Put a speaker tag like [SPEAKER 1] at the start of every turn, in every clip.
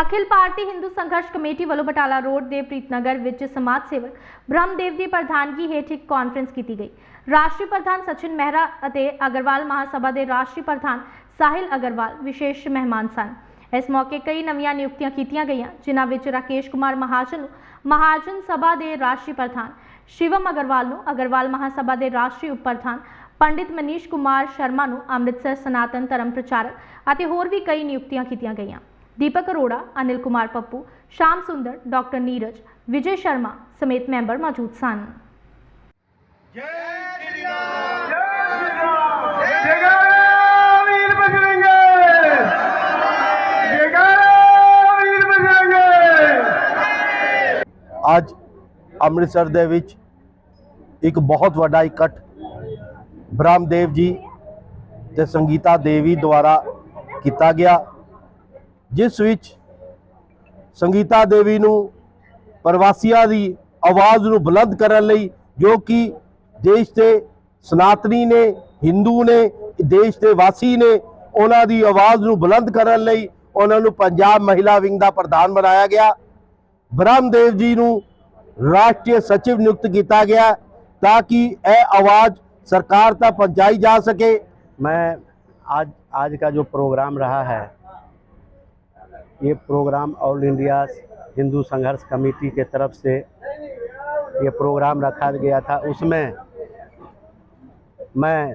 [SPEAKER 1] ਅਖਿਲ ਭਾਰਤੀ ਹਿੰਦੂ ਸੰਘਰਸ਼ ਕਮੇਟੀ ਵੱਲੋਂ ਬਟਾਲਾ ਰੋਡ ਦੇ ਪ੍ਰੀਤਨਗਰ ਵਿੱਚ ਸਮਾਜ ਸੇਵਕ ਬ੍ਰਹਮਦੇਵ ਦੀ ਪ੍ਰਧਾਨਗੀ ਹੇਠ ਇੱਕ ਕਾਨਫਰੰਸ ਕੀਤੀ ਗਈ। ਰਾਸ਼ਟਰੀ ਪ੍ਰਧਾਨ ਸਚਿਨ ਮਹਿਰਾ ਅਤੇ ਅਗਰਵਾਲ ਮਹਾਸਭਾ ਦੇ ਰਾਸ਼ਟਰੀ ਪ੍ਰਧਾਨ ਸਾਹਿਲ ਅਗਰਵਾਲ ਵਿਸ਼ੇਸ਼ ਮਹਿਮਾਨ ਸਨ। ਇਸ ਮੌਕੇ ਕਈ ਨਵੀਆਂ ਨਿਯੁਕਤੀਆਂ ਕੀਤੀਆਂ ਗਈਆਂ, ਜਿਨ੍ਹਾਂ ਵਿੱਚ ਰਾਕੇਸ਼ ਕੁਮਾਰ ਮਹਾਜਨ ਨੂੰ ਮਹਾਜਨ ਸਭਾ ਦੇ ਰਾਸ਼ਟਰੀ ਪ੍ਰਧਾਨ, ਸ਼ਿਵਮ ਅਗਰਵਾਲ ਨੂੰ ਅਗਰਵਾਲ ਮਹਾਸਭਾ ਦੇ ਰਾਸ਼ਟਰੀ ਉਪ ਪ੍ਰਧਾਨ ਪੰਡਿਤ ਮਨੀਸ਼ ਕੁਮਾਰ ਸ਼ਰਮਾ ਨੂੰ ਅੰਮ੍ਰਿਤਸਰ ਸਨਾਤਨ ਧਰਮ ਪ੍ਰਚਾਰਕ ਅਤੇ ਹੋਰ ਵੀ ਕਈ ਨਿਯੁਕਤੀਆਂ ਕੀਤੀਆਂ ਗਈਆਂ। ਦੀਪਕ ਅਰੋੜਾ ਅਨਿਲ ਕੁਮਾਰ ਪੱਪੂ ਸ਼ਾਮ ਸੁੰਦਰ ਡਾਕਟਰ ਨੀਰਜ ਵਿਜੇ ਸ਼ਰਮਾ ਸਮੇਤ ਮੈਂਬਰ ਮੌਜੂਦ ਸਨ
[SPEAKER 2] ਅੱਜ ਅੰਮ੍ਰਿਤਸਰ ਦੇ ਵਿੱਚ ਇੱਕ ਬਹੁਤ ਵੱਡਾ ਇਕੱਠ ਬ੍ਰਹਮਦੇਵ ਜੀ ਤੇ ਸੰਗੀਤਾ ਦੇਵੀ ਦੁਆਰਾ ਕੀਤਾ ਗਿਆ ਜਿਸ ਵਿੱਚ ਸੰਗੀਤਾ ਦੇਵੀ ਨੂੰ ਪ੍ਰਵਾਸੀਆਂ ਦੀ ਆਵਾਜ਼ ਨੂੰ ਬੁਲੰਦ ਕਰਨ ਲਈ ਜੋ ਕਿ ਦੇਸ਼ ਦੇ ਸਨਾਤਨੀ ਨੇ, ਹਿੰਦੂ ਨੇ, ਦੇਸ਼ ਦੇ ਵਾਸੀ ਨੇ ਉਹਨਾਂ ਦੀ ਆਵਾਜ਼ ਨੂੰ ਬੁਲੰਦ ਕਰਨ ਲਈ ਉਹਨਾਂ ਨੂੰ ਪੰਜਾਬ ਮਹਿਲਾ ਵਿੰਗ ਦਾ ਪ੍ਰਧਾਨ ਬਣਾਇਆ ਗਿਆ। ਬ੍ਰਹਮਦੇਵ ਜੀ ਨੂੰ ਰਾਸ਼ਟਰੀ ਸਚਿਵ ਨਿਯੁਕਤ ਕੀਤਾ ਗਿਆ ਤਾਂ ਕਿ ਇਹ ਆਵਾਜ਼ ਸਰਕਾਰ ਤੱਕ ਪਹੁੰਚਾਈ ਜਾ ਸਕੇ। ਮੈਂ ਅੱਜ ਅੱਜ का ਜੋ ਪ੍ਰੋਗਰਾਮ रहा ਹੈ ये प्रोग्राम ऑल इंडिया हिंदू संघर्ष कमेटी के तरफ़ से ये प्रोग्राम रखा गया था। उसमें मैं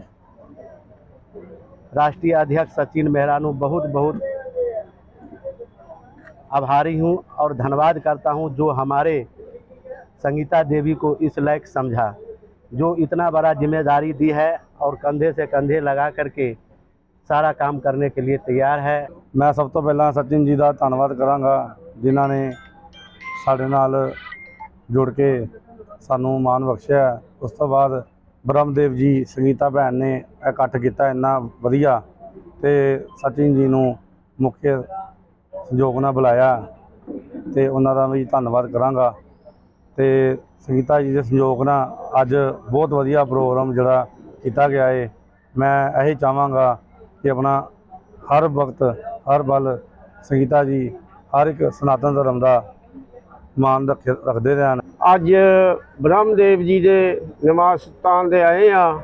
[SPEAKER 2] राष्ट्रीय अध्यक्ष सचिन मेहरानू बहुत बहुत आभारी हूँ और धन्यवाद करता हूँ जो हमारे संगीता देवी को इस लायक समझा, जो इतना बड़ा ज़िम्मेदारी दी है और कंधे से कंधे लगा करके ਸਾਰਾ ਕੰਮ ਕਰਨ ਕੇ ਲਈ ਤਿਆਰ ਹੈ।
[SPEAKER 3] ਮੈਂ ਸਭ ਤੋਂ ਪਹਿਲਾਂ ਸਚਿਨ ਜੀ ਦਾ ਧੰਨਵਾਦ ਕਰਾਂਗਾ, ਜਿਨ੍ਹਾਂ ਨੇ ਸਾਡੇ ਨਾਲ ਜੁੜ ਕੇ ਸਾਨੂੰ ਮਾਣ ਬਖਸ਼ਿਆ। ਉਸ ਤੋਂ ਬਾਅਦ ਬ੍ਰਹਮਦੇਵ ਜੀ, ਸੰਗੀਤਾ ਭੈਣ ਨੇ ਇਕੱਠ ਕੀਤਾ ਇੰਨਾ ਵਧੀਆ ਤੇ ਸਚਿਨ ਜੀ ਨੂੰ ਮੁੱਖ ਸੰਯੋਗ ਨਾਲ ਬੁਲਾਇਆ ਤੇ ਉਹਨਾਂ ਦਾ ਵੀ ਧੰਨਵਾਦ ਕਰਾਂਗਾ। ਤੇ ਸੰਗੀਤਾ ਜੀ ਦੇ ਸੰਯੋਗ ਨਾਲ ਅੱਜ ਬਹੁਤ ਵਧੀਆ ਪ੍ਰੋਗਰਾਮ ਜਿਹੜਾ ਕੀਤਾ ਗਿਆ ਏ। ਮੈਂ ਇਹ ਚਾਹਾਂਗਾ ਕਿ ਆਪਣਾ ਹਰ ਵਕਤ, ਹਰ ਬਲ ਸੰਗੀਤਾ ਜੀ, ਹਰ ਇੱਕ ਸਨਾਤਨ ਧਰਮ ਦਾ ਮਾਨ ਰੱਖ, ਰੱਖਦੇ ਰਹਿਣ।
[SPEAKER 4] ਅੱਜ ਬ੍ਰਹਮਦੇਵ ਜੀ ਦੇ ਨਿਵਾਸ ਸਥਾਨ ਤੇ ਆਏ ਆ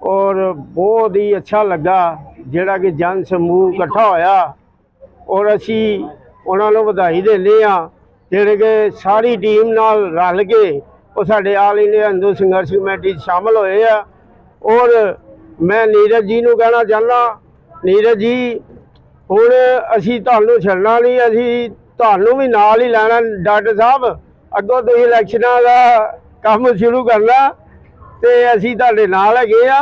[SPEAKER 4] ਔਰ ਬਹੁਤ ਹੀ ਅੱਛਾ ਲੱਗਾ ਜਿਹੜਾ ਕਿ ਜਨ ਸਮੂਹ ਇਕੱਠਾ ਹੋਇਆ ਔਰ ਅਸੀਂ ਉਹਨਾਂ ਨੂੰ ਵਧਾਈ ਦਿੰਦੇ ਆ ਜਿਹੜੇ ਕਿ ਸਾਰੀ ਟੀਮ ਨਾਲ ਰਲ ਕੇ ਉਹ ਸਾਡੇ ਆਲ ਇੰਡੀਆ ਹਿੰਦੂ ਸੰਘਰਸ਼ ਕਮੇਟੀ 'ਚ ਸ਼ਾਮਲ ਹੋਏ ਆ ਔਰ ਮੈਂ ਨੀਰਜ ਜੀ ਨੂੰ ਕਹਿਣਾ ਚਾਹੁੰਦਾ, ਨੀਰਜ ਜੀ, ਹੁਣ ਅਸੀਂ ਤੁਹਾਨੂੰ ਛੱਡਣਾ ਨਹੀਂ, ਅਸੀਂ ਤੁਹਾਨੂੰ ਵੀ ਨਾਲ ਹੀ ਲੈਣਾ, ਡਾਕਟਰ ਸਾਹਿਬ, ਅੱਗੋਂ ਤੁਸੀਂ ਇਲੈਕਸ਼ਨਾਂ ਦਾ ਕੰਮ ਸ਼ੁਰੂ ਕਰਨਾ ਤੇ ਅਸੀਂ ਤੁਹਾਡੇ ਨਾਲ ਹੈਗੇ ਆ।